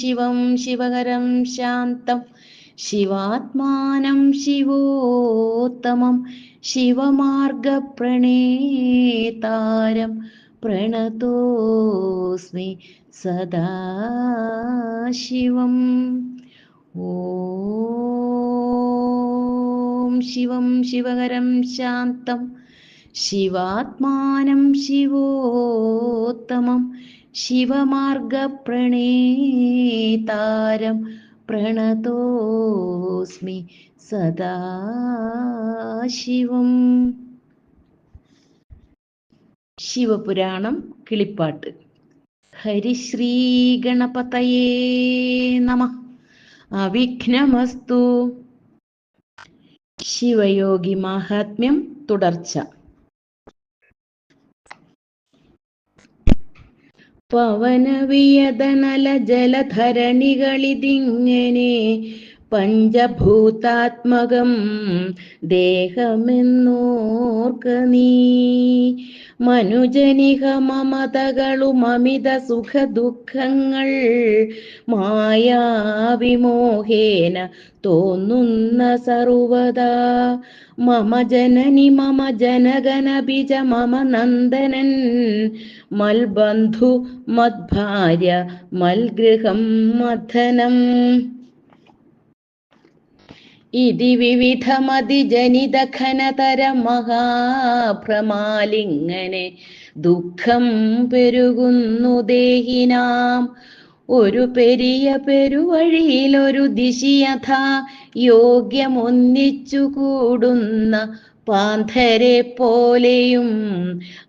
ശിവം ശിവകരം ശാന്തം. ശിവാത്മാനം ശിവോത്തമം. ശിവമാർഗപ്രണേതാരം പ്രണതോസ്മി സദാശിവം. ഓം ശിവം ശിവകരം ശാന്തം. ശിവാത്മാനം ശിവോത്തമം. ശിവമാർഗപ്രണേതാരം പ്രണതോസ്മി സദാശിവം. ശിവപുരാണം കിളിപ്പാട്ട്. ഹരിശ്രീ ഗണപതയേ നമ. അവിഘ്നമസ്തു. ശിവയോഗി മാഹാത്മ്യം തുടർച്ച. പവനവിയതനല ജലധരണികളിതിങ്ങനെ പഞ്ചഭൂതാത്മകം ദേഹമെന്നോർക്ക നീ. മനുജനിക മമതകളും അമിത സുഖ ദുഃഖങ്ങൾ മായാവിമോഹേന തോന്നുന്ന സർവദാ. മമ ജനനി മമ ജനഗന ബിജ മമ നന്ദനൻ മൽബന്ധു മദ്ഭാര്യ മൽഗൃഹം മഥനം. ഇതി വിവിധമതിജനിത ഘനതര മഹാഭ്രമാലിങ്ങനെ ദുഃഖം പെരുകുന്നു ദേഹിനാം. ഒരു പെരിയ പെരുവഴിയിൽ ഒരു ദിശിയഥാ യോഗ്യമൊന്നിച്ചു കൂടുന്ന പാന്ധരെ പോലെയും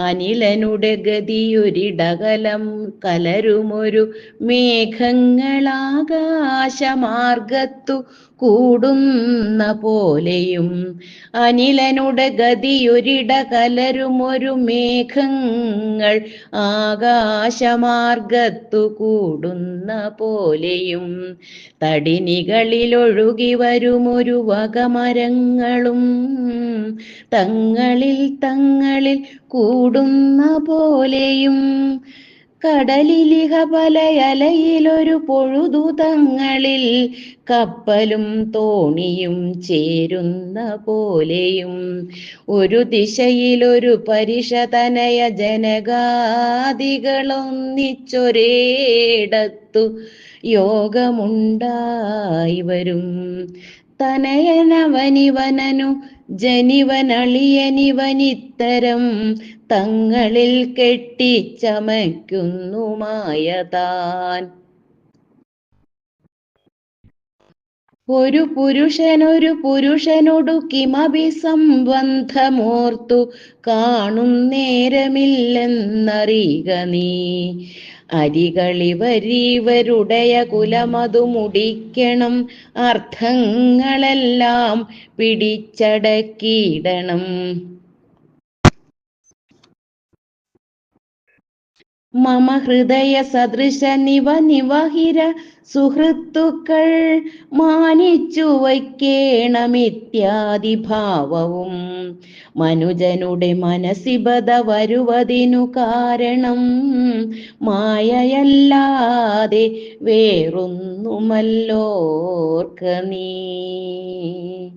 അനിലനുടെ ഗതിയൊരിടകലം കലരുമൊരു മേഘങ്ങളാകാശമാർഗത്തു കൂടുന്ന പോലെയും അനിലനുടെ ഗതിയൊരിട കലരുമൊരു മേഘങ്ങൾ ആകാശമാർഗത്തു കൂടുന്ന പോലെയും തടിനികളിലൊഴുകി വരുമൊരു വകമരങ്ങളും തങ്ങളിൽ തങ്ങളിൽ കൂടുന്ന പോലെയും കടലിലിഹ പലയലയിലൊരു പൊഴുതു തങ്ങളിൽ കപ്പലും തോണിയും ചേരുന്ന പോലെയും ഒരു ദിശയിലൊരു പരിഷതനയ ജനകാദികളൊന്നിച്ചൊരേടത്തു യോഗമുണ്ടായി വരും. തനയനവനിവനനു ജനിവനളിയനിവനിത്തരം തങ്ങളിൽ കെട്ടിച്ചമയ്ക്കുന്നു മായതാൻ. ഒരു പുരുഷനൊരു പുരുഷനോടു കിമഭിസംബന്ധമോർത്തു കാണും നേരമില്ലെന്നറിയുക നീ. അരികളിവരിവരുടയ കുലമതു മുടിക്കണം. അർത്ഥങ്ങളെല്ലാം പിടിച്ചടക്കിയിടണം. മമ ഹൃദയ സദൃശ നിവ നിവഹിര സുഹൃത്തുക്കൾ മാനിച്ചു വയ്ക്കേണമിത്യാദി ഭാവവും. മനുജനുടെ മനസ്സിബത വരുവതിനു കാരണം മായയല്ലാതെ വേറൊന്നുമല്ലോർക്ക നീ.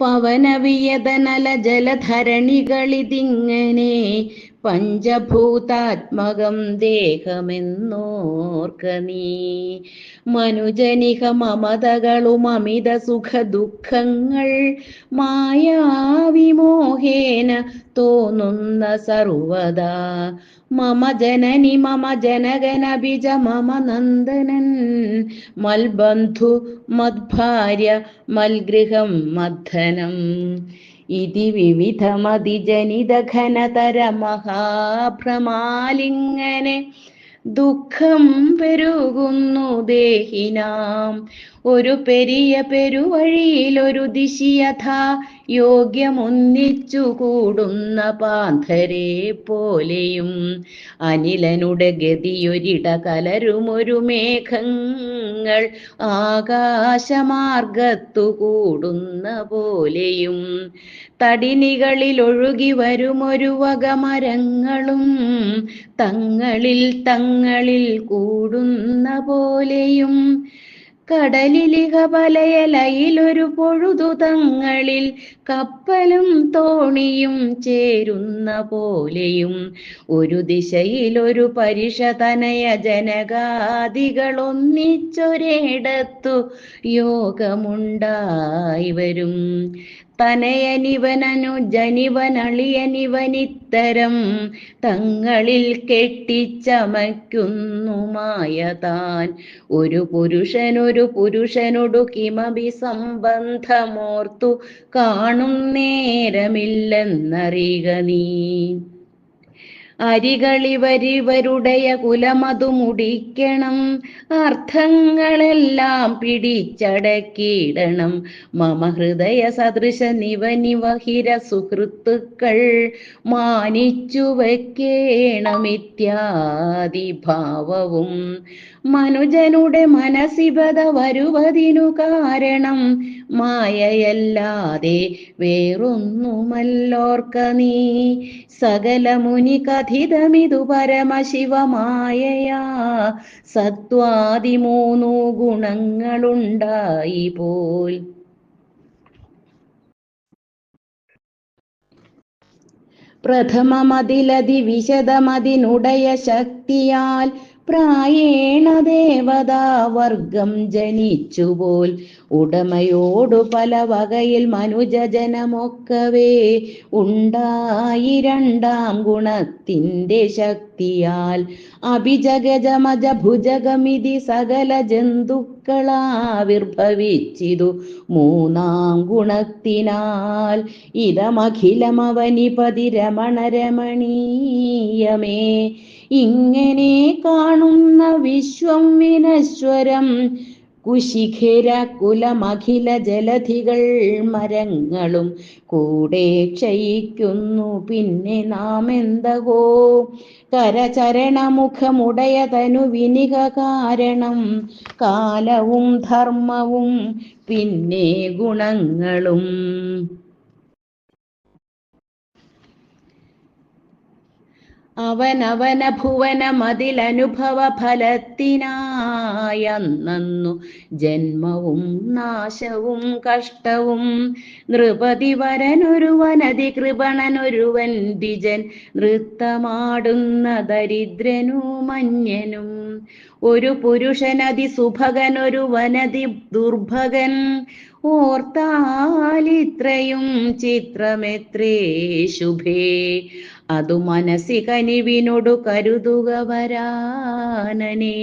പവനവിയതനല ജലധരണികളിതിങ്ങനെ പഞ്ചഭൂതാത്മകം ദേഹമെന്നോർക്ക നീ. മനുജനിക മമതകളും അമിത സുഖ ദുഃഖങ്ങൾ മായാവിമോഹേന തോന്നുന്ന സർവദാ. മമ ജനനി മമ ജനകനബിജ മമ നന്ദനൻ. മൽബന്ധു മദ്ഭാര്യ മൽഗൃഹം മദ്ധനം. ഇതി വിവിധമതിജനിതഘനതര മഹാഭ്രമാലിങ്ങനെ ദുഃഖം പെരുകുന്നു ദേഹിനാം. ഒരു പെരിയ പെരുവഴിയിൽ ഒരു ദിശിയഥ യോഗ്യമൊന്നിച്ചു കൂടുന്ന പാന്ധരെ പോലെയും അനിലനുടെ ഗതിയൊരിട കലരുമൊരു മേഘങ്ങൾ ആകാശമാർഗത്തു കൂടുന്ന പോലെയും തടിനികളിൽ ഒഴുകി വരുമൊരു വകമരങ്ങളും തങ്ങളിൽ തങ്ങളിൽ കൂടുന്ന പോലെയും കടലിലിക പലയലയിലൊരു പൊഴുതു തങ്ങളിൽ കപ്പലും തോണിയും ചേരുന്ന പോലെയും ഒരു ദിശയിലൊരു പരിഷതനയ ജനകാദികളൊന്നിച്ചൊരിടത്തു യോഗമുണ്ടായി വരും. തനയനിവനു ജനിവനളിയനിവനിത്തരം തങ്ങളിൽ കെട്ടിച്ചമയ്ക്കുന്നു മായ താൻ ഒരു പുരുഷനൊരു പുരുഷനോടു കിമപി സംബന്ധമോർത്തു കാണും നേരമില്ലെന്നറിയുക നീ. അരികളിവരിവരുടയ കുലമതു മുടിക്കണം. അർത്ഥങ്ങളെല്ലാം പിടിച്ചടക്കിയിടണം. മമ ഹൃദയ സദൃശ നിവനിവഹിര സുഹൃത്തുക്കൾ മാനിച്ചു വയ്ക്കേണമിത്യാദി ഭാവവും മനുജനുടെ മനസിബത വരുവതിനു കാരണം മായയല്ലാതെ വേറൊന്നുമല്ലോർക്ക നീ. സകല മുനി കഥിതമിതു പരമശിവമായയാ സത്വാദി മൂന്നു ഗുണങ്ങളുണ്ടായി പോൽ പ്രഥമമതിലതി വിശദമതിനുടയ ശക്തിയാൽ പ്രായേണ ദേവതാവർഗം ജനിച്ചുപോൽ. ഉടമയോടു പല വകയിൽ മനുജജനമൊക്കവേ. ഉണ്ടായി രണ്ടാം ഗുണത്തിന്റെ ശക്തിയാൽ അഭിജഗജമജ ഭുജഗമിതി സകല ജന്തുക്കളാവിർഭവിച്ചിതു. മൂന്നാം ഗുണത്തിനാൽ ഇതമഖിലമവനിപതി രമണ രമണീയമേ ഇങ്ങനെ കാണുന്ന വിശ്വം വിനശ്വരം കുശിഖിര കുലമഖില ജലധികൾ മരങ്ങളും കൂടെ ക്ഷയിക്കുന്നു. പിന്നെ നാം എന്തകോ കരചരണമുഖമുടയ തനു വിനിക കാരണം. കാലവും ധർമ്മവും പിന്നെ ഗുണങ്ങളും. അവനവന ഭുവനമതിലനുഭവ ഫലത്തിനായന്നു ജന്മവും നാശവും കഷ്ടവും നൃപതി വരനൊരുവനതി കൃപണനൊരുവൻ ദ്വിജൻ നൃത്തമാടുന്ന ദരിദ്രനു മന്യനും ഒരു പുരുഷനതി സുഭകനൊരു വനതി ദുർഭകൻ. ഓർത്താലിത്രയും ചിത്രമെത്രേ ശുഭേ. അതു മനസ്സികനിവിനോടു കരുതുക വരാനനെ.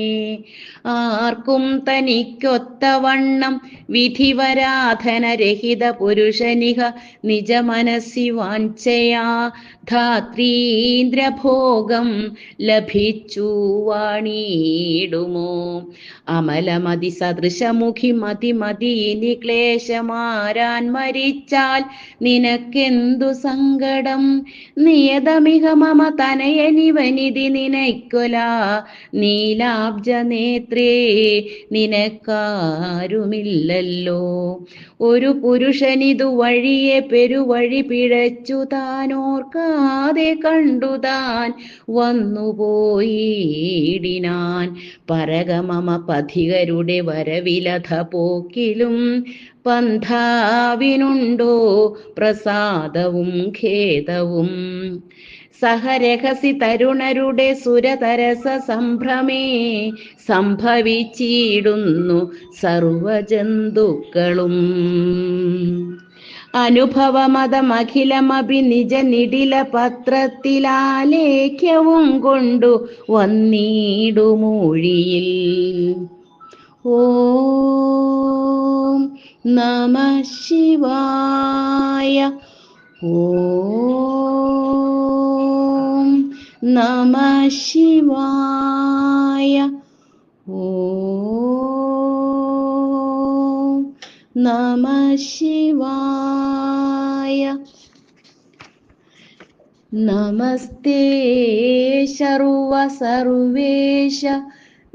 ആർക്കും തനിക്കൊത്തവണ്ണം വിധിവരാധനരഹിത പുരുഷനിഹ നിജ മനസ്സി വാഞ്ചയാ ധാത്രീന്ദ്രഭോഗം ലഭിച്ചു വാണിയിടുമോ അമലമതി സദൃശമുഖി മതി മതി ഇനി ക്ലേശമാരാൻ മരിച്ചാൽ നിനക്കെന്തു സങ്കടം? നിയതമിഹ മമ തനയനിവനിധി നിനയ്ക്കൊല നീലാബ്ജ നേത്രേ നിനക്കാരുമില്ലല്ലോ. ഒരു പുരുഷനിതു വഴിയെ പെരുവഴി പിഴച്ചു താനോർക്കാതെ കണ്ടു താൻ വന്നുപോയിടിനാൻ പരകമമ പഥികരുടെ വരവിലഥ പോക്കിലും പന്ഥാവിനുണ്ടോ പ്രസാദവും ഖേദവും. സഹരഹസി തരുണരുടെ സുരതരസ സംഭ്രമേ സംഭവിച്ചിടുന്നു സർവജന്തുക്കളും അനുഭവമതമഖിലമഭി നിജ നിടില പത്രത്തിലാലേഖ്യവും കൊണ്ടു വന്നിടുമൂഴിയിൽ. ഓ നമ ശിവായ. ഓം നമ ശിവായ. ഓം നമ ശിവായ. നമസ്തേ ശർവ സർവേശ.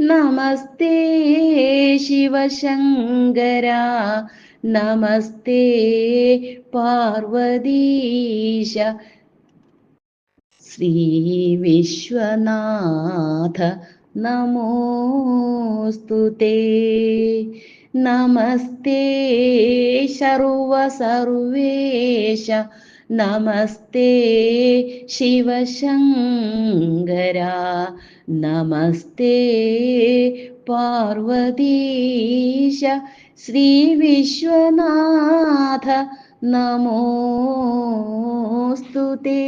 നമസ്തേ ശിവശങ്കര. നമസ്തേ പാർവതീശ. ശ്രീ വിശ്വനാഥ നമോസ്തുതേ നമസ്തേ ശർവ സർവേശ നമസ്തേ ശിവശങ്കര. നമസ്തേ പാർവതീശ. ശ്രീ नमोऽस्तु ते।